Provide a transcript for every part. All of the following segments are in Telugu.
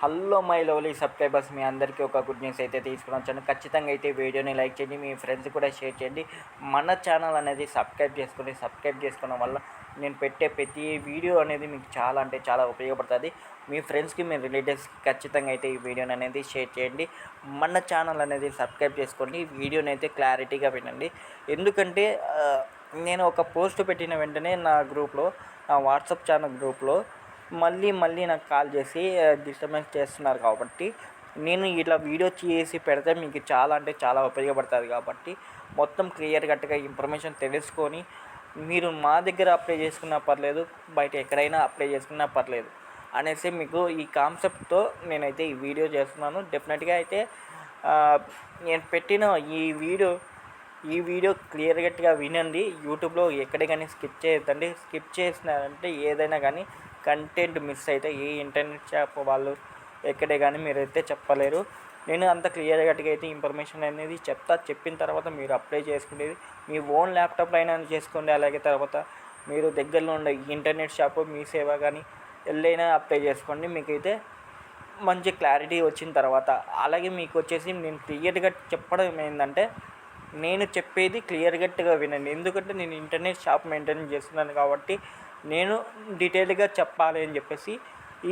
హలో మై లవ్లీ సబ్స్క్రైబర్స్ మీ అందరికీ ఒక గుడ్ న్యూస్ అయితే తీసుకుని వచ్చాను ఖచ్చితంగా అయితే వీడియోని లైక్ చేయండి మీ ఫ్రెండ్స్ కూడా షేర్ చేయండి. మన ఛానల్ అనేది సబ్స్క్రైబ్ చేసుకుని సబ్స్క్రైబ్ చేసుకోవడం వల్ల నేను పెట్టే ప్రతి వీడియో అనేది మీకు చాలా అంటే చాలా ఉపయోగపడుతుంది. మీ ఫ్రెండ్స్కి మీ రిలేటివ్స్కి ఖచ్చితంగా అయితే ఈ వీడియోని అనేది షేర్ చేయండి. మన ఛానల్ అనేది సబ్స్క్రైబ్ చేసుకోండి వీడియోని అయితే క్లారిటీగా వినండి. ఎందుకంటే నేను ఒక పోస్ట్ పెట్టిన వెంటనే నా గ్రూప్లో నా వాట్సాప్ ఛానల్ గ్రూప్లో మళ్ళీ మళ్ళీ నాకు కాల్ చేసి డిస్టర్బెన్స్ చేస్తున్నారు కాబట్టి నేను ఇలా వీడియో చేసి పెడితే మీకు చాలా అంటే చాలా ఉపయోగపడుతుంది కాబట్టి మొత్తం క్లియర్ కట్గా ఇన్ఫర్మేషన్ తెలుసుకొని మీరు మా దగ్గర అప్లై చేసుకున్నా పర్లేదు బయట ఎక్కడైనా అప్లై చేసుకున్నా పర్లేదు అనేసి మీకు ఈ కాన్సెప్ట్తో నేనైతే ఈ వీడియో చేస్తున్నాను. డెఫినెట్గా అయితే నేను పెట్టిన ఈ వీడియో ఈ వీడియో క్లియర్ కట్గా వినండి. యూట్యూబ్లో ఎక్కడ కానీ స్కిప్ చేయొద్దండి. స్కిప్ చేసినారంటే ఏదైనా కానీ కంటెంట్ మిస్ అయితే ఏ ఇంటర్నెట్ షాప్ వాళ్ళు ఎక్కడే కానీ మీరైతే చెప్పలేరు. నేను అంత క్లియర్ కట్గా అయితే ఇన్ఫర్మేషన్ అనేది చెప్తా. చెప్పిన తర్వాత మీరు అప్లై చేసుకునేది మీ ఓన్ ల్యాప్టాప్లో అయినా చేసుకోండి. అలాగే తర్వాత మీరు దగ్గరలో ఉండే ఇంటర్నెట్ షాప్ మీ సేవ కానీ ఎల్లైనా అప్లై చేసుకోండి. మీకైతే మంచి క్లారిటీ వచ్చిన తర్వాత. అలాగే మీకు వచ్చేసి నేను క్లియర్గా చెప్పడం ఏంటంటే నేను చెప్పేది క్లియర్ కట్గా వినండి. ఎందుకంటే నేను ఇంటర్నెట్ షాప్ మెయింటైన్ చేస్తున్నాను కాబట్టి నేను డీటెయిల్గా చెప్పాలి అని చెప్పేసి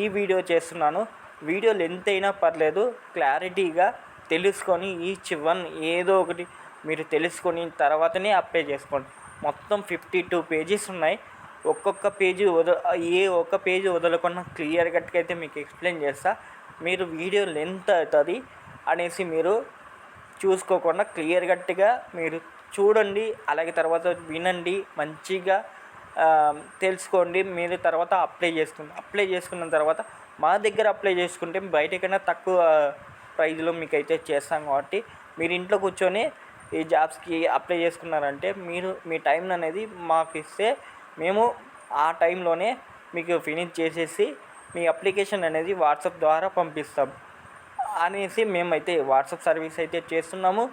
ఈ వీడియో చేస్తున్నాను. వీడియో లెంత్ అయినా పర్లేదు క్లారిటీగా తెలుసుకొని ఈచ్ వన్ ఏదో ఒకటి మీరు తెలుసుకొని తర్వాతనే అప్లై చేసుకోండి. మొత్తం ఫిఫ్టీ టూ పేజెస్ ఉన్నాయి. ఒక్కొక్క పేజీ వద ఏ ఒక్క పేజీ వదలకుండా క్లియర్ కట్గా అయితే మీకు ఎక్స్ప్లెయిన్ చేస్తా. మీరు వీడియో లెంత్ అవుతుంది అనేసి మీరు చూసుకోకుండా క్లియర్ కట్గా మీరు చూడండి అలాగే తర్వాత వినండి మంచిగా తెలుసుకోండి. మీరు తర్వాత అప్లై చేసుకోండి అప్లై చేసుకున్న తర్వాత మా దగ్గర అప్లై చేసుకుంటే బయటకన్నా తక్కువ ప్రైజ్లో మీకు అయితే చేస్తాం కాబట్టి మీరు ఇంట్లో కూర్చొని ఈ జాబ్స్కి అప్లై చేసుకున్నారంటే మీరు మీ టైం అనేది మాకు ఇస్తే మేము ఆ టైంలోనే మీకు ఫినిష్ చేసేసి మీ అప్లికేషన్ అనేది వాట్సాప్ ద్వారా పంపిస్తాం అనేసి మేమైతే వాట్సాప్ సర్వీస్ అయితే చేస్తున్నాము.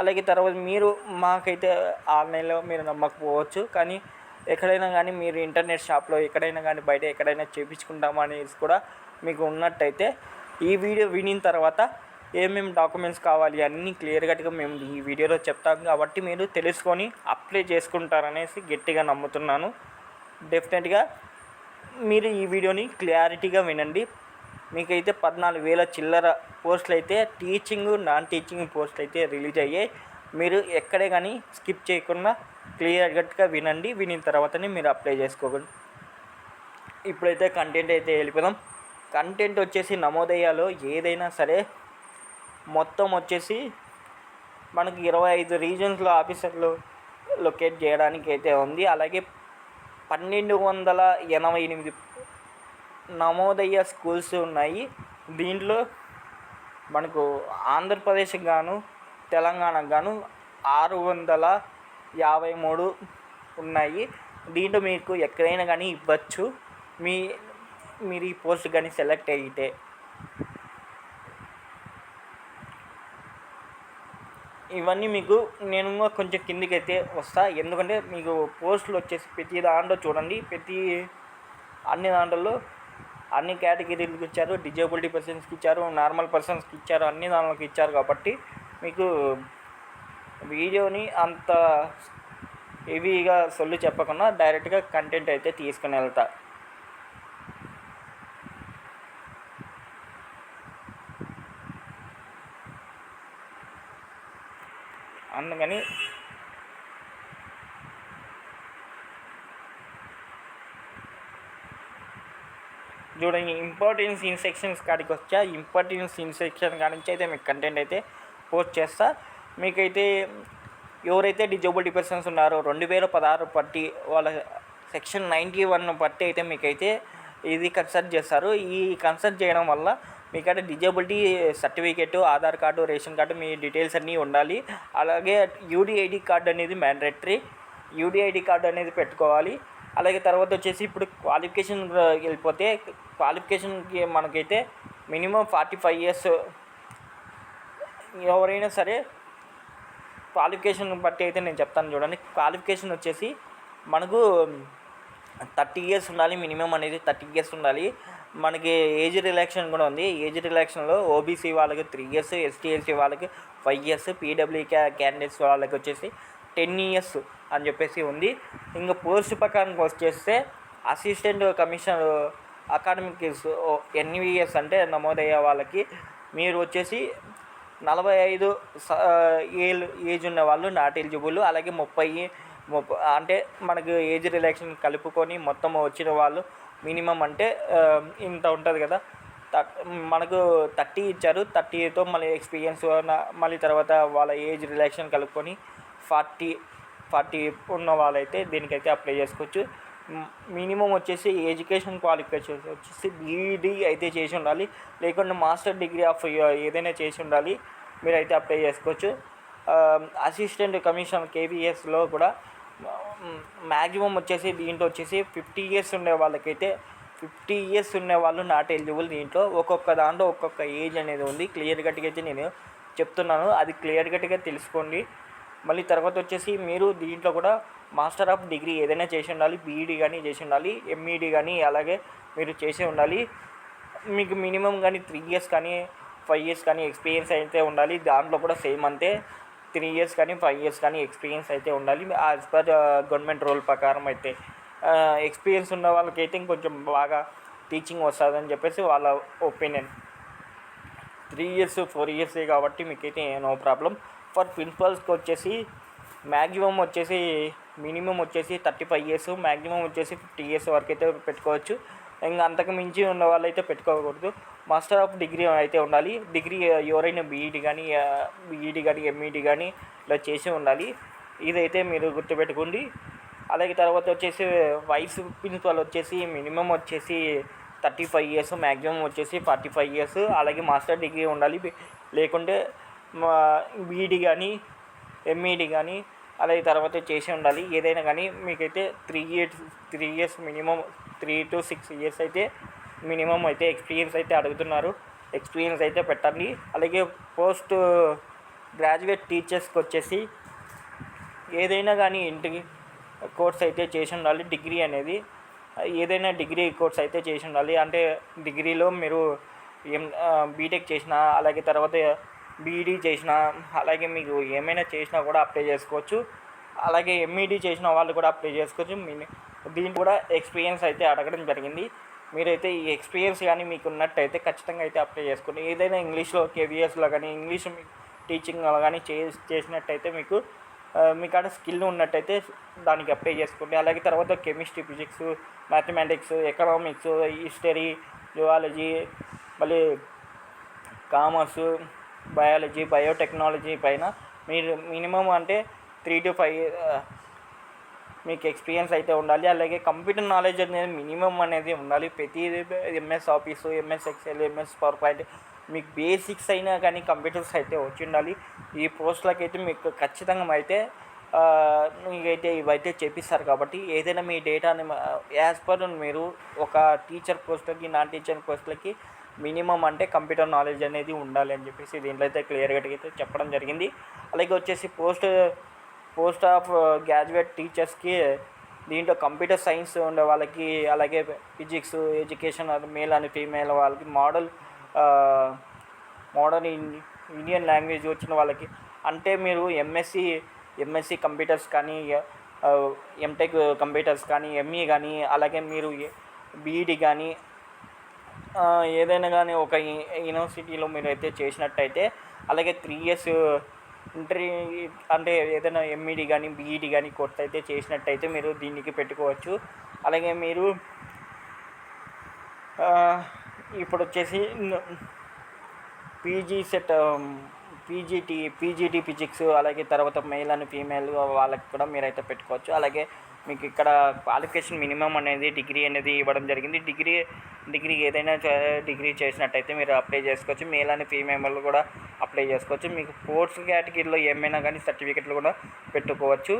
అలాగే తర్వాత మీరు మాకైతే ఆన్లైన్లో మీరు నమ్మకపోవచ్చు. కానీ ఎక్కడైనా కానీ మీరు ఇంటర్నెట్ షాప్లో ఎక్కడైనా కానీ బయట ఎక్కడైనా చేయించుకుంటాము అనేసి కూడా మీకు ఉన్నట్టయితే ఈ వీడియో వినిన తర్వాత ఏమేమి డాక్యుమెంట్స్ కావాలి అన్నీ క్లియర్ కట్గా మేము ఈ వీడియోలో చెప్తాం కాబట్టి మీరు తెలుసుకొని అప్లై చేసుకుంటారనేసి గట్టిగా నమ్ముతున్నాను. డెఫినెట్గా మీరు ఈ వీడియోని క్లారిటీగా వినండి. మీకైతే పద్నాలుగు వేల చిల్లర పోస్టులు అయితే టీచింగ్ నాన్ టీచింగ్ పోస్టులు అయితే రిలీజ్ అయ్యాయి. మీరు ఎక్కడే కానీ స్కిప్ చేయకుండా క్లియర్గా వినండి వినిన తర్వాతనే మీరు అప్లై చేసుకోగలరు. ఇప్పుడైతే కంటెంట్ అయితే వెళ్ళిపోదాం. కంటెంట్ వచ్చేసి నమోదయ్యాలో ఏదైనా సరే మొత్తం వచ్చేసి మనకి ఇరవై ఐదు రీజన్స్లో ఆఫీసర్లు లొకేట్ చేయడానికి అయితే ఉంది. అలాగే పన్నెండు వందల ఎనభై ఎనిమిది నమోదయ్య స్కూల్స్ ఉన్నాయి. దీంట్లో మనకు ఆంధ్రప్రదేశ్కి గాను తెలంగాణకు గాను ఆరు వందల యాభై మూడు ఉన్నాయి. దీంట్లో మీకు ఎక్కడైనా కానీ ఇవ్వచ్చు. మీ మీరు ఈ పోస్ట్ కానీ సెలెక్ట్ అయితే. ఇవన్నీ మీకు నేను కొంచెం కిందికైతే వస్తా. ఎందుకంటే మీకు పోస్టులు వచ్చేసి ప్రతి దాంట్లో చూడండి. ప్రతి అన్ని దాంట్లో అన్ని కేటగిరీలకు ఇచ్చారు. డిజేబిలిటీ పర్సన్స్కి ఇచ్చారు. నార్మల్ పర్సన్స్కి ఇచ్చారు. అన్ని దాంట్లోకి ఇచ్చారు కాబట్టి మీకు వీడియోని అంత హెవీగా సొల్లు చెప్పకుండా డైరెక్ట్గా కంటెంట్ అయితే తీసుకుని వెళ్తా. అందుకని చూడండి ఇంపార్టెన్స్ ఇన్సెక్షన్స్ కాడికి వచ్చా ఇంపార్టెన్స్ ఇన్సెక్షన్ కాడి నుంచి అయితే మీకు కంటెంట్ అయితే పోస్ట్ చేస్తా. మీకైతే ఎవరైతే డిజేబుల్ పర్సన్స్ ఉన్నారో రెండు వేల పదహారు పట్టి వాళ్ళ సెక్షన్ నైంటీ వన్ పట్టి అయితే మీకైతే ఇది కన్సల్ట్ చేస్తారు. ఈ కన్సల్ట్ చేయడం వల్ల మీకైతే disability certificate Aadhaar card ration card మీ డీటెయిల్స్ అన్నీ ఉండాలి. అలాగే యూడిఐడి కార్డు అనేది మ్యాండేటరీ. యూడిఐడి కార్డు అనేది పెట్టుకోవాలి. అలాగే తర్వాత వచ్చేసి ఇప్పుడు క్వాలిఫికేషన్ వెళ్ళిపోతే క్వాలిఫికేషన్కి మనకైతే మినిమం ఫార్టీ ఫైవ్ ఇయర్స్ ఎవరైనా సరే క్వాలిఫికేషన్ బట్టి అయితే నేను చెప్తాను చూడండి. క్వాలిఫికేషన్ వచ్చేసి మనకు థర్టీ ఇయర్స్ ఉండాలి మినిమం అనేది థర్టీ ఇయర్స్ ఉండాలి. మనకి ఏజ్ రిలాక్షన్ కూడా ఉంది. ఏజ్ రిలాక్షన్లో ఓబీసీ వాళ్ళకి త్రీ ఇయర్స్ ఎస్టీ ఎస్సీ వాళ్ళకి ఫైవ్ ఇయర్స్ పీడబ్ల్యూ క్యాండిడేట్స్ వాళ్ళకి వచ్చేసి టెన్ ఇయర్స్ అని చెప్పేసి ఉంది. ఇంకా పోస్ట్ ప్రకారం వచ్చేస్తే అసిస్టెంట్ కమిషనర్ అకాడమిక్ ఎన్విఎస్ అంటే నమోదయ్యే వాళ్ళకి మీరు వచ్చేసి నలభై ఐదు స- ఏళ్ళు ఏజ్ ఉన్న వాళ్ళు నాట్ ఎలిజిబుల్. అలాగే ముప్పై ముప్పై అంటే మనకు ఏజ్ రిలాక్షన్ కలుపుకొని మొత్తం వచ్చిన వాళ్ళు మినిమం అంటే ఇంత ఉంటుంది కదా. త- మనకు థర్టీ ఇచ్చారు. థర్టీతో మళ్ళీ ఎక్స్పీరియన్స్ మళ్ళీ తర్వాత వాళ్ళ ఏజ్ రిలాక్షన్ కలుపుకొని ఫార్టీ ఫార్టీ ఉన్న వాళ్ళైతే దీనికైతే అప్లై చేసుకోవచ్చు. మినిమం వచ్చేసి ఎడ్యుకేషన్ క్వాలిఫికేషన్ వచ్చేసి బీఈడీ అయితే చేసి ఉండాలి. లేకుంటే మాస్టర్ డిగ్రీ ఆఫ్ ఏదైనా చేసి ఉండాలి. మీరైతే అప్లై చేసుకోవచ్చు. అసిస్టెంట్ కమిషన్ కేవీఎస్లో కూడా మ్యాక్సిమం వచ్చేసి దీంట్లో వచ్చేసి ఫిఫ్టీ ఇయర్స్ ఉండే వాళ్ళకైతే ఫిఫ్టీ ఇయర్స్ ఉండే వాళ్ళు నాట్ ఎలిజిబుల్ దీంట్లో. ఒక్కొక్క దాంట్లో ఒక్కొక్క ఏజ్ అనేది ఉంది. క్లియర్ కట్గా అయితే నేను చెప్తున్నాను. అది క్లియర్ కట్గా తెలుసుకోండి. మళ్ళీ తర్వాత వచ్చేసి మీరు దీంట్లో కూడా మాస్టర్ ఆఫ్ డిగ్రీ ఏదైనా చేసి ఉండాలి బీఈడి కానీ చేసి ఉండాలి ఎంఈడి కానీ అలాగే మీరు చేసి ఉండాలి. మీకు మినిమం కానీ త్రీ ఇయర్స్ కానీ ఫైవ్ ఇయర్స్ కానీ ఎక్స్పీరియన్స్ అయితే ఉండాలి. దాంట్లో కూడా సేమ్ అంతే. త్రీ ఇయర్స్ కానీ ఫైవ్ ఇయర్స్ కానీ ఎక్స్పీరియన్స్ అయితే ఉండాలి. యాజ్ పర్ గవర్నమెంట్ రూల్ ప్రకారం అయితే. Uh, ఎక్స్పీరియన్స్ ఉన్న వాళ్ళకైతే ఇంకొంచెం బాగా టీచింగ్ వస్తుందని చెప్పేసి వాళ్ళ ఒపీనియన్ త్రీ ఇయర్స్ ఫోర్ ఇయర్సే కాబట్టి మీకైతే నో ప్రాబ్లం ఫర్ ప్రిన్సిపల్స్కి వచ్చేసి మ్యాక్సిమం వచ్చేసి మినిమం వచ్చేసి థర్టీ ఫైవ్ ఇయర్స్ మ్యాక్సిమం వచ్చేసి ఫిఫ్టీ ఇయర్స్ వరకు అయితే పెట్టుకోవచ్చు. ఇంకా అంతకు మించి ఉన్న వాళ్ళైతే పెట్టుకోకూడదు. మాస్టర్ ఆఫ్ డిగ్రీ అయితే ఉండాలి. డిగ్రీ uh, ఎవరైనా బీఈడి కానీ uh, బీఈడి కానీ ఎంఈడి కానీ ఇలా చేసి ఉండాలి. ఇదైతే మీరు గుర్తుపెట్టుకోండి. అలాగే తర్వాత వచ్చేసి వైస్ ప్రిన్సిపల్ వచ్చేసి మినిమం వచ్చేసి థర్టీ ఫైవ్ ఇయర్స్ మ్యాక్సిమం వచ్చేసి ఫార్టీ ఫైవ్ ఇయర్స్. అలాగే మాస్టర్ డిగ్రీ ఉండాలి. లేకుంటే బీఈడి కానీ ఎంఈడి కానీ అలాగే తర్వాత చేసి ఉండాలి. ఏదైనా కానీ మీకైతే three years three years minimum three to six years అయితే మినిమం అయితే ఎక్స్పీరియన్స్ అయితే అడుగుతున్నారు. ఎక్స్పీరియన్స్ అయితే పెట్టండి. అలాగే పోస్ట్ గ్రాడ్యుయేట్ టీచర్స్కి వచ్చేసి ఏదైనా కానీ ఇంటికి కోర్స్ అయితే చేసి ఉండాలి. డిగ్రీ అనేది ఏదైనా డిగ్రీ కోర్స్ అయితే చేసి ఉండాలి. అంటే డిగ్రీలో మీరు ఎం బీటెక్ చేసిన అలాగే తర్వాత బీఈడీ చేసినా అలాగే మీకు ఏమైనా చేసినా కూడా అప్లై చేసుకోవచ్చు. అలాగే ఎంఈడీ చేసిన వాళ్ళు కూడా అప్లై చేసుకోవచ్చు. మీ- దీనికి కూడా ఎక్స్పీరియన్స్ అయితే అడగడం జరిగింది. మీరైతే ఈ ఎక్స్పీరియన్స్ కానీ మీకు ఉన్నట్టయితే ఖచ్చితంగా అయితే అప్లై చేసుకోండి. ఏదైనా ఇంగ్లీష్లో కేవీఎస్లో కానీ ఇంగ్లీష్ టీచింగ్లో కానీ చే చేసినట్టయితే మీకు మీ కాడ స్కిల్ ఉన్నట్టయితే దానికి అప్లై చేసుకోండి. అలాగే తర్వాత chemistry physics mathematics economics history zoology మళ్ళీ కామర్సు బయాలజీ బయోటెక్నాలజీ పైన మీరు మినిమం అంటే త్రీ టు ఫైవ్ మీకు ఎక్స్పీరియన్స్ అయితే ఉండాలి. అలాగే కంప్యూటర్ నాలెడ్జ్ అనేది మినిమం అనేది ఉండాలి. ప్రతి MS Office MS Excel MS PowerPoint మీకు బేసిక్స్ అయినా కానీ కంప్యూటర్స్ అయితే వచ్చి ఉండాలి. ఈ పోస్టులకి అయితే మీకు ఖచ్చితంగా అయితే మీకైతే ఇవైతే చెప్పిస్తారు కాబట్టి ఏదైనా మీ డేటాని యాజ్ పర్ మీరు ఒక టీచర్ పోస్టులకి నాన్ టీచర్ పోస్టులకి మినిమం అంటే కంప్యూటర్ నాలెడ్జ్ అనేది ఉండాలి అని చెప్పేసి దీంట్లో అయితే క్లియర్గా అయితే చెప్పడం జరిగింది. అలాగే వచ్చేసి పోస్ట్ పోస్ట్ ఆఫ్ గ్రాడ్యుయేట్ టీచర్స్కి దీంట్లో కంప్యూటర్ సైన్స్ ఉండే వాళ్ళకి అలాగే ఫిజిక్స్ ఎడ్యుకేషన్ మేల్ అని ఫీమేల్ వాళ్ళకి మోడల్ మోడర్న్ ఇండియన్ లాంగ్వేజ్ వచ్చిన వాళ్ళకి అంటే మీరు ఎంఎస్సి ఎంఎస్సి కంప్యూటర్స్ కానీ ఎంటెక్ కంప్యూటర్స్ కానీ ఎంఈ కానీ అలాగే మీరు బీఈడి కానీ ఏదైనా కానీ ఒక యూనివర్సిటీలో మీరు అయితే చేసినట్టయితే అలాగే త్రీ ఇయర్స్ ఇంటర్వ్యూ అంటే ఏదైనా ఎంఈడి కానీ బీఈడి కానీ కోర్స్ అయితే చేసినట్టయితే మీరు దీనికి పెట్టుకోవచ్చు. అలాగే మీరు ఇప్పుడు వచ్చేసి PG set PGT PGT physics అలాగే తర్వాత మెయిల్ అండ్ ఫీమేల్ వాళ్ళకి కూడా మీరైతే పెట్టుకోవచ్చు. అలాగే మీకు ఇక్కడ క్వాలిఫికేషన్ మినిమం అనేది డిగ్రీ అనేది ఇవ్వడం జరిగింది. డిగ్రీ డిగ్రీ ఏదైనా డిగ్రీ చేసినట్టయితే మీరు అప్లై చేసుకోవచ్చు. మేల్ అండ్ ఫీమేల్ కూడా అప్లై చేసుకోవచ్చు. మీకు స్పోర్ట్స్ కేటగిరీలో ఏమైనా కానీ సర్టిఫికెట్లు కూడా పెట్టుకోవచ్చు.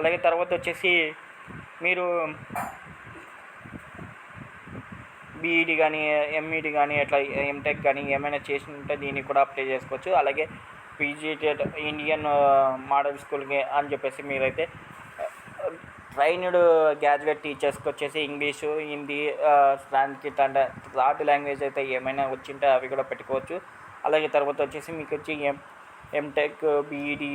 అలాగే తర్వాత వచ్చేసి మీరు బీఈడి కానీ ఎంఈడి కానీ అట్లా ఎంటెక్ కానీ ఏమైనా చేసి ఉంటే దీనికి కూడా అప్లై చేసుకోవచ్చు. అలాగే పీజీ ఇండియన్ మోడల్ స్కూల్కి అని చెప్పేసి మీరైతే ట్రైన్డ్ గ్రాడ్యుయేట్ టీచర్స్కి వచ్చేసి ఇంగ్లీషు హిందీ సాంస్క్రిట్ అంటే థర్డ్ లాంగ్వేజ్ అయితే ఏమైనా వచ్చింటే అవి కూడా పెట్టుకోవచ్చు. అలాగే తర్వాత వచ్చేసి మీకు వచ్చి ఎం ఎంటెక్ బీఈడి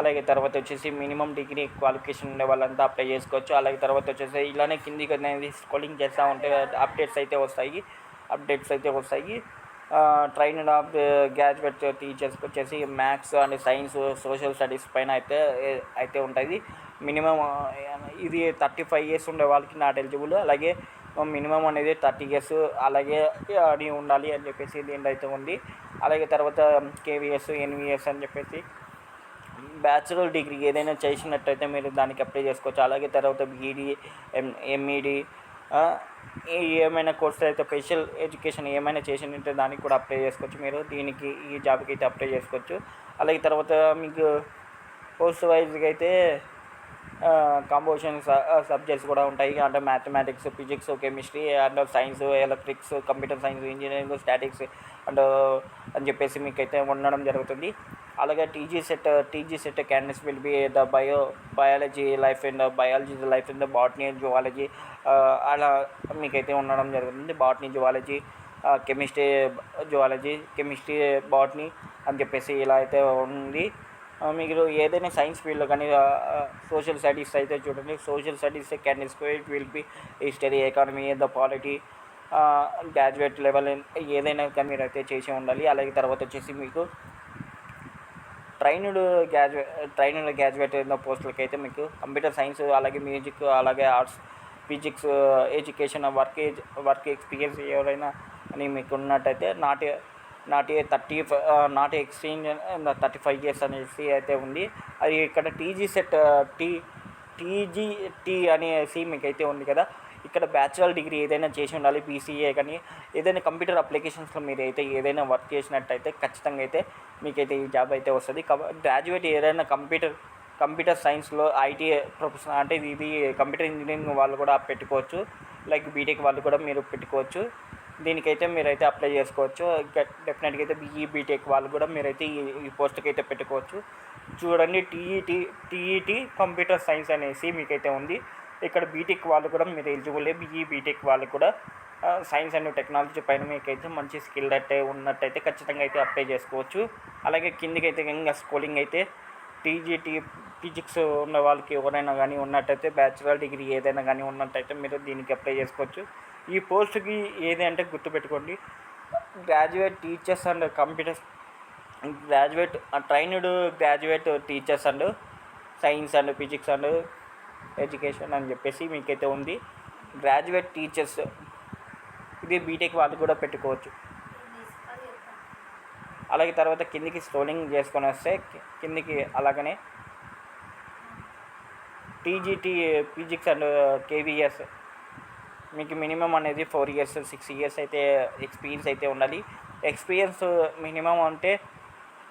అలాగే తర్వాత వచ్చేసి మినిమం డిగ్రీ క్వాలిఫికేషన్ ఉండే వాళ్ళంతా అప్లై చేసుకోవచ్చు. అలాగే తర్వాత వచ్చేసి ఇలానే కిందికి అనేది స్కోలింగ్ చేస్తూ ఉంటే అప్డేట్స్ అయితే వస్తాయి. అప్డేట్స్ అయితే వస్తాయి. ట్రైన్ ఆఫ్ గ్రాడ్యుయేట్ టీచర్స్కి వచ్చేసి maths and science social studies పైన అయితే అయితే ఉంటుంది మినిమం ఇది థర్టీ ఫైవ్ ఇయర్స్ ఉండే వాళ్ళకి నాట్ ఎలిజిబుల్ అలాగే మినిమం అనేది థర్టీ ఇయర్స్ అలాగే అని ఉండాలి అని చెప్పేసి దీంట్లో అయితే ఉంది. అలాగే తర్వాత కేవీఎస్ ఎన్విఎస్ అని చెప్పేసి బ్యాచులర్ డిగ్రీ ఏదైనా చేసినట్టయితే మీరు దానికి అప్లై చేసుకోవచ్చు. అలాగే తర్వాత బీఈడి ఎం ఎంఈడి ఏమైనా కోర్స్ అయితే స్పెషల్ ఎడ్యుకేషన్ ఏమైనా చేసినట్టే దానికి కూడా అప్లై చేసుకోవచ్చు. మీరు దీనికి ఈ జాబ్కి అయితే అప్లై చేసుకోవచ్చు. అలాగే తర్వాత మీకు పోస్ట్ వైజ్గా అయితే కాంపోజిషన్ సబ్జెక్ట్స్ కూడా ఉంటాయి. అంటే mathematics physics chemistry and science electrics computer science engineering statics and అని చెప్పేసి మీకు అయితే ఉండడం జరుగుతుంది. అలాగే TG set TG set candidates will be the bio biology life in the biology life in the botany zoology అలా మీకైతే ఉండడం జరుగుతుంది. Botany zoology chemistry zoology chemistry botany అని చెప్పేసి ఇలా అయితే ఉంది. మీరు ఏదైనా సైన్స్ ఫీల్డ్లో కానీ సోషల్ స్టడీస్ అయితే చూడండి. Social studies can inspire will be history economy the polity graduate level ఏదైనా కానీ మీరు అయితే చేసి ఉండాలి. అలాగే తర్వాత వచ్చేసి మీకు ట్రైన్డ్ గ్రాడ్యుయేట్ ట్రైన్డ్ గ్రాడ్యుయేట్ పోస్టులకి అయితే మీకు కంప్యూటర్ సైన్స్ అలాగే మ్యూజిక్ అలాగే arts physics education work work experience ఎవరైనా అని మీకు ఉన్నట్టయితే not not a thirty not exchange thirty five years అనేసి అయితే ఉంది. అది ఇక్కడ TG set T TG T అనేసి మీకు అయితే ఉంది కదా. ఇక్కడ బ్యాచులర్ డిగ్రీ ఏదైనా చేసి ఉండాలి బీసీఏ కానీ ఏదైనా కంప్యూటర్ అప్లికేషన్స్లో మీరు అయితే ఏదైనా వర్క్ చేసినట్టయితే ఖచ్చితంగా అయితే మీకైతే ఈ జాబ్ అయితే వస్తుంది. గ్రాడ్యుయేట్ ఏదైనా కంప్యూటర్ కంప్యూటర్ సైన్స్లో ఐటీ ప్రొఫెషనల్ అంటే ఇది కంప్యూటర్ ఇంజనీరింగ్ వాళ్ళు కూడా పెట్టుకోవచ్చు. లైక్ బీటెక్ వాళ్ళు కూడా మీరు పెట్టుకోవచ్చు. దీనికైతే మీరైతే అప్లై చేసుకోవచ్చు. డెఫినెట్గా అయితే బీఈ బీటెక్ వాళ్ళు కూడా మీరైతే ఈ ఈ పోస్ట్కి అయితే పెట్టుకోవచ్చు. చూడండి టీఈటీ టీఈటీ కంప్యూటర్ సైన్స్ అనేసి మీకైతే ఉంది. ఇక్కడ బీటెక్ వాళ్ళు కూడా మీరు ఎలిజిబుల్ బీఈ బీటెక్ వాళ్ళు కూడా సైన్స్ అండ్ టెక్నాలజీ పైన మీకైతే మంచి స్కిల్ అట్టే ఉన్నట్టయితే ఖచ్చితంగా అయితే అప్లై చేసుకోవచ్చు. అలాగే కిందికి అయితే ఇంకా స్కూలింగ్ అయితే టీజీటీ ఫిజిక్స్ ఉన్న వాళ్ళకి ఎవరైనా కానీ ఉన్నట్టయితే బ్యాచిలర్ డిగ్రీ ఏదైనా కానీ ఉన్నట్టయితే మీరు దీనికి అప్లై చేసుకోవచ్చు. ఈ పోస్ట్కి ఏది అంటే గుర్తుపెట్టుకోండి. Graduate teachers and computers graduate trained graduate teachers and science and physics and education అని చెప్పేసి మీకైతే ఉంది. గ్రాడ్యుయేట్ టీచర్స్ ఇది బీటెక్ వాళ్ళు కూడా పెట్టుకోవచ్చు. అలాగే తర్వాత కిందికి స్క్రోలింగ్ చేసుకొని వస్తే కిందికి అలాగనే టీజీటీ ఫిజిక్స్ అండ్ కేవీఎస్ మీకు మినిమం అనేది ఫోర్ ఇయర్స్ సిక్స్ ఇయర్స్ అయితే ఎక్స్పీరియన్స్ అయితే ఉండాలి. ఎక్స్పీరియన్స్ మినిమం అంటే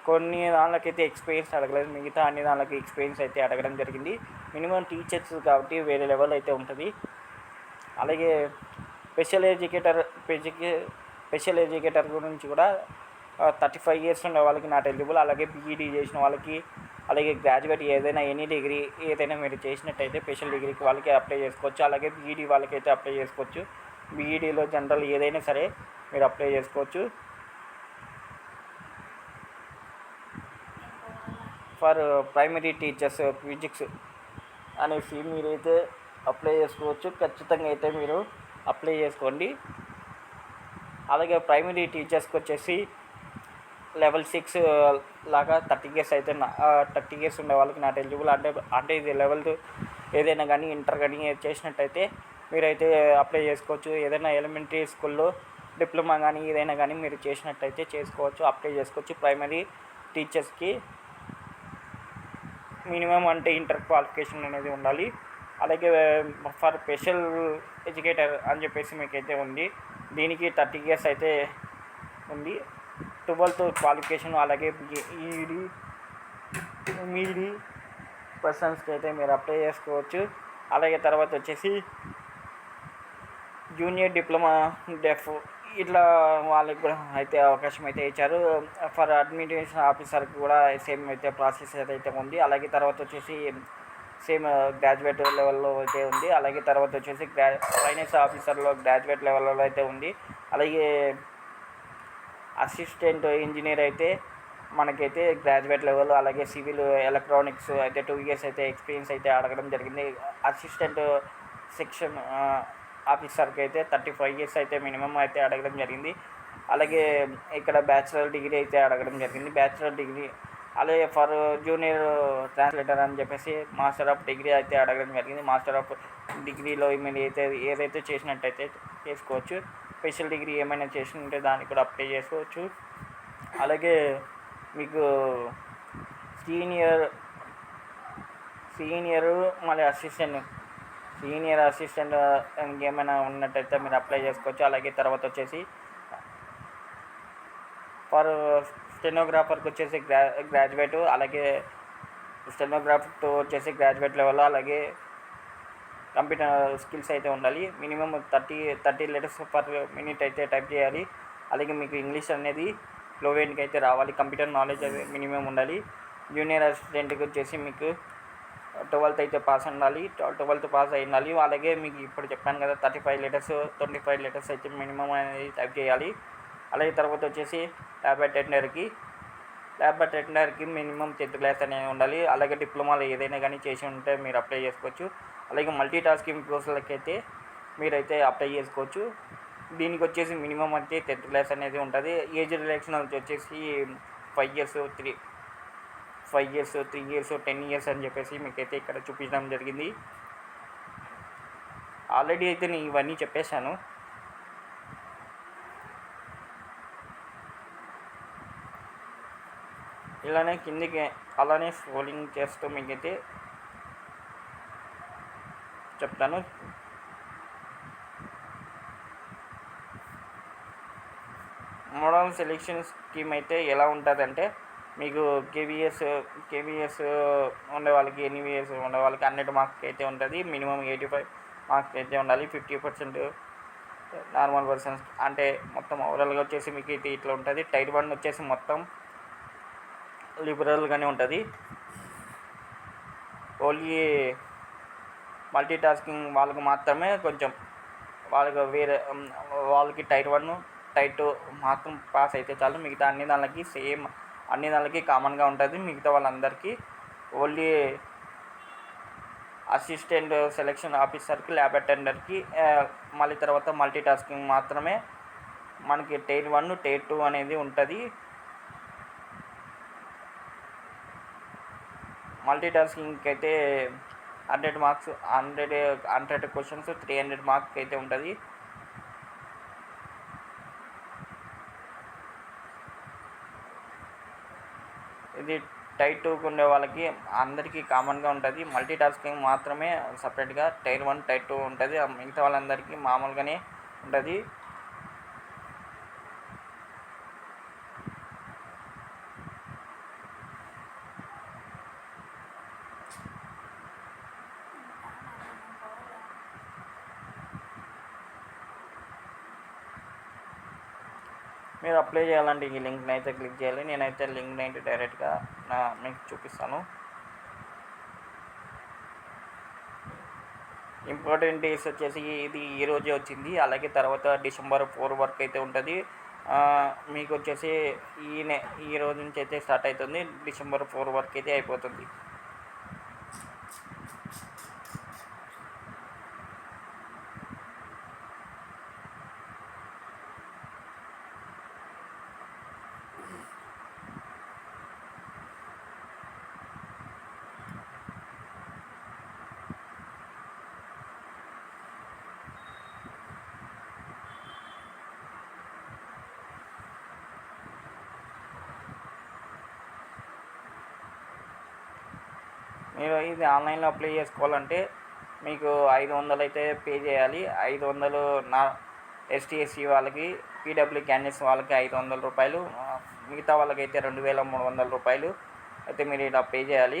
కొన్ని దానికైతే ఎక్స్పీరియన్స్ అడగలేదు మిగతా అన్ని దానికి ఎక్స్పీరియన్స్ అయితే అడగడం జరిగింది. మినిమం టీచర్స్ కాబట్టి వేరే లెవెల్ అయితే ఉంటుంది. అలాగే స్పెషల్ ఎడ్యుకేటర్ స్పెషల్ ఎడ్యుకేటర్ గురించి కూడా థర్టీ ఫైవ్ ఇయర్స్ ఉండే వాళ్ళకి నాట్ ఎలిజిబుల్ అలాగే బీఈడీ చేసిన వాళ్ళకి అలాగే గ్రాడ్యుయేట్ ఏదైనా ఎనీ డిగ్రీ ఏదైనా మీరు చేసినట్టయితే స్పెషల్ డిగ్రీకి వాళ్ళకి అప్లై చేసుకోవచ్చు. అలాగే బీఈడీ వాళ్ళకైతే అప్లై చేసుకోవచ్చు. బీఈడీలో జనరల్ ఏదైనా సరే మీరు అప్లై చేసుకోవచ్చు. ఫర్ ప్రైమరీ టీచర్స్ ఫిజిక్స్ అనేసి మీరైతే అప్లై చేసుకోవచ్చు. ఖచ్చితంగా అయితే మీరు అప్లై చేసుకోండి. అలాగే ప్రైమరీ టీచర్స్కి వచ్చేసి లెవెల్ సిక్స్ లాగా థర్టీ ఇయర్స్ అయితే థర్టీ ఇయర్స్ ఉండే వాళ్ళకి నాట్ ఎలిజిబుల్. అంటే అంటే ఇది లెవెల్ ఏదైనా కానీ ఇంటర్ కానీ చేసినట్టయితే మీరైతే అప్లై చేసుకోవచ్చు. ఏదైనా ఎలిమెంటరీ స్కూల్లో డిప్లొమా కానీ ఏదైనా కానీ మీరు చేసినట్టయితే చేసుకోవచ్చు అప్లై చేసుకోవచ్చు. ప్రైమరీ టీచర్స్కి మినిమం అంటే ఇంటర్ క్వాలిఫికేషన్ అనేది ఉండాలి. అలాగే ఫర్ స్పెషల్ ఎడ్యుకేటర్ అని చెప్పేసి మీకైతే ఉంది. దీనికి థర్టీ ఇయర్స్ అయితే ఉంది. ట్వెల్త్ క్వాలిఫికేషన్ అలాగే ఈడీ మీడి పర్సన్స్కి అయితే మీరు అప్లై చేసుకోవచ్చు. అలాగే తర్వాత వచ్చేసి జూనియర్ డిప్లొమా డెఫ్ ఇట్లా వాళ్ళకి కూడా అయితే అవకాశం అయితే ఇచ్చారు. ఫర్ అడ్మినిస్ట్రేషన్ ఆఫీసర్కి కూడా సేమ్ అయితే ప్రాసెస్ అయితే ఉంది. అలాగే తర్వాత వచ్చేసి సేమ్ గ్రాడ్యుయేట్ లెవెల్లో అయితే ఉంది. అలాగే తర్వాత వచ్చేసి గ్రా ఫైనాన్స్ ఆఫీసర్లో గ్రాడ్యుయేట్ లెవెల్లో అయితే ఉంది. అలాగే అసిస్టెంట్ ఇంజనీర్ అయితే మనకైతే గ్రాడ్యుయేట్ లెవెల్ అలాగే సివిల్ ఎలక్ట్రానిక్స్ అయితే టూ ఇయర్స్ అయితే ఎక్స్పీరియన్స్ అయితే అడగడం జరిగింది. అసిస్టెంట్ సెక్షన్ ఆఫీసర్కి అయితే థర్టీ ఫైవ్ ఇయర్స్ అయితే మినిమం అయితే అడగడం జరిగింది. అలాగే ఇక్కడ బ్యాచిలర్ డిగ్రీ అయితే అడగడం జరిగింది. బ్యాచిలర్ డిగ్రీ అలాగే ఫర్ జూనియర్ ట్రాన్స్లేటర్ అని చెప్పేసి మాస్టర్ ఆఫ్ డిగ్రీ అయితే అడగడం జరిగింది. మాస్టర్ ఆఫ్ డిగ్రీలో మీరు అయితే ఏదైతే చేసినట్టయితే చేసుకోవచ్చు. స్పెషల్ డిగ్రీ ఏమైనా చేసి ఉంటే దానికి కూడా అప్లై చేసుకోవచ్చు. అలాగే మీకు సీనియర్ సీనియర్ మళ్ళీ అసిస్టెంట్ సీనియర్ అసిస్టెంట్ ఇంకేమైనా ఉన్నట్టయితే మీరు అప్లై చేసుకోవచ్చు. అలాగే తర్వాత వచ్చేసి ఫర్ స్టెనోగ్రాఫర్కి వచ్చేసి గ్రా గ్రాడ్యుయేట్ అలాగే స్టెనోగ్రాఫర్ వచ్చేసి గ్రాడ్యుయేట్ లెవెల్ అలాగే కంప్యూటర్ స్కిల్స్ అయితే ఉండాలి. Minimum thirty thirty letters per minute అయితే టైప్ చేయాలి. అలాగే మీకు ఇంగ్లీష్ అనేది ఫ్లోవెంట్గా అయితే రావాలి. కంప్యూటర్ నాలెడ్జ్ అయితే మినిమం ఉండాలి. జూనియర్ అసిస్టెంట్కి వచ్చేసి మీకు ట్వెల్త్ అయితే పాస్ ఉండాలి. ట్వెల్త్ పాస్ అయి ఉండాలి. అలాగే మీకు ఇప్పుడు చెప్పాను కదా thirty five litres twenty five litres అయితే మినిమం అనేది టైప్ చేయాలి. అలాగే తర్వాత వచ్చేసి ల్యాబ్ అటెండర్కి ల్యాబ్ అటెండర్కి మినిమం టెన్త్ క్లాస్ అనేది ఉండాలి. అలాగే డిప్లొమాలో ఏదైనా కానీ చేసి ఉంటే మీరు అప్లై చేసుకోవచ్చు. అలాగే మల్టీ టాస్కింగ్ కోర్సులకి అయితే మీరైతే అప్లై చేసుకోవచ్చు. దీనికి వచ్చేసి మినిమం అయితే టెన్త్ క్లాస్ అనేది ఉంటుంది. ఏజ్ రిలాక్షన్ వచ్చేసి five years three five years three years ten years అని చెప్పేసి మీకైతే ఇక్కడ చూపించడం జరిగింది. ఆల్రెడీ అయితే నేను ఇవన్నీ చెప్పేశాను. ఇలానే కిందికి అలానే స్క్రోలింగ్ చేస్తూ మీకైతే చెప్తాను. మోడల్ సెలెక్షన్ స్కీమ్ అయితే ఎలా ఉంటుందంటే మీకు కేవీఎస్ కేవీఎస్ ఉండే వాళ్ళకి ఎన్వీఎస్ ఉండే వాళ్ళకి హండ్రెడ్ మార్క్స్ అయితే ఉంటుంది. మినిమం ఎయిటీ ఫైవ్ మార్క్స్ అయితే ఉండాలి. ఫిఫ్టీ పర్సెంట్ నార్మల్ పర్సన్స్ అంటే మొత్తం ఓవరాల్గా వచ్చేసి మీకు ఇట్లా ఉంటుంది. టైర్ వన్ వచ్చేసి మొత్తం లిబరల్గానే ఉంటుంది. ఓన్లీ మల్టీ టాస్కింగ్ వాళ్ళకి మాత్రమే కొంచెం వాళ్ళకి వేరే వాళ్ళకి టైట్ వన్ టైట్ టూ మాత్రం పాస్ అయితే చాలు. మిగతా అన్ని దానికి సేమ్ అన్ని దానికి కామన్గా ఉంటుంది. మిగతా వాళ్ళందరికీ ఓన్లీ అసిస్టెంట్ సెలెక్షన్ ఆఫీసర్కి ల్యాబ్ అటెండర్కి మళ్ళీ తర్వాత మల్టీ టాస్కింగ్ మాత్రమే మనకి టైర్ వన్ టైర్ టూ అనేది ఉంటుంది. మల్టీ టాస్కింగ్కి అయితే hundred marks hundred hundred questions three hundred marks అయితే ఉంటుంది. ఇది టైర్ టూకి ఉండే వాళ్ళకి అందరికీ కామన్గా ఉంటుంది. మల్టీ టాస్కింగ్ మాత్రమే సపరేట్గా టైర్ వన్ టైర్ టూ ఉంటుంది. మిగతా వాళ్ళందరికీ మామూలుగానే ఉంటుంది. మీరు అప్లై చేయాలంటే ఈ లింక్ని అయితే క్లిక్ చేయాలి. నేనైతే లింక్ని అయితే డైరెక్ట్గా నా మీకు చూపిస్తాను. ఇంపార్టెంట్ డేస్ వచ్చేసి ఇది ఈ రోజే వచ్చింది. అలాగే తర్వాత డిసెంబర్ ఫోర్ వరకు అయితే ఉంటుంది. మీకు వచ్చేసి ఈ నే ఈ రోజు నుంచి అయితే స్టార్ట్ అవుతుంది. డిసెంబర్ ఫోర్ వరకు అయితే అయిపోతుంది. మీరు ఇది ఆన్లైన్లో అప్లై చేసుకోవాలంటే మీకు ఐదు వందలు అయితే పే చేయాలి. ఐదు వందలు నా ఎస్టీ ఎస్సీ వాళ్ళకి పీడబ్ల్యూ క్యాండిడేట్స్ వాళ్ళకి ఐదు వందల రూపాయలు మిగతా వాళ్ళకైతే రెండు వేల మూడు వందల రూపాయలు అయితే మీరు ఇలా పే చేయాలి.